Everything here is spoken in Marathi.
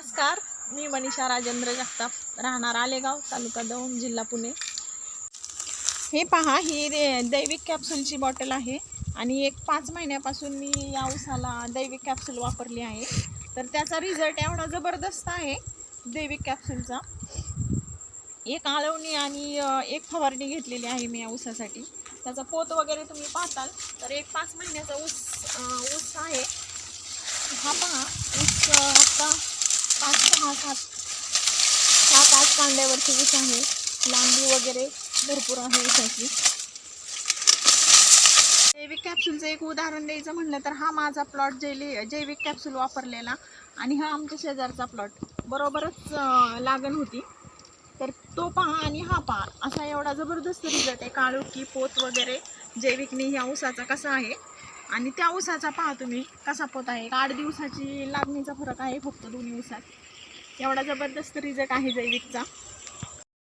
नमस्कार मी मनीषा राजेंद्र जगताप राहणार आलेगाव तालुका दौंड जिल्हा पुणे. हे पहा ही दैविक कॅप्सूलची बॉटल आहे आणि एक पाच महिन्यापासून मी या उसाला दैविक कॅप्सूल वापरली आहे. तर त्याचा रिझल्ट एवढा जबरदस्त आहे दैविक कॅप्सूलचा एक आळवणी आणि एक फवारणी घेतलेली आहे मी या ऊसासाठी त्याचा पोत वगैरे तुम्ही पाहताल तर एक पाच महिन्याचा ऊस ऊस आहे. हा पहा ऊस आत्ता पाच सहा सात सात आठ कांड्यावरची ऊस आहे. लांबी वगैरे भरपूर आहे विषाची जैविक कॅप्सूलचं एक उदाहरण द्यायचं म्हणलं तर हा माझा प्लॉट जैली जैविक कॅप्सूल वापरलेला आणि हा आमच्या शेजारचा प्लॉट बरोबरच लागण होती. तर तो पहा आणि हा पहा. असा एवढा जबरदस्त रिझल्ट आहे. की पोत वगैरे जैविकने ह्या उसाचा कसा आहे? आणि त्या ऊसाचा पहा तुम्ही कसा पोत आहे. आठ दिवसाची लागणीचा फरक आहे फक्त दोन्ही ऊसात एवढा जबरदस्त रिझल्ट आहे जैविकचा.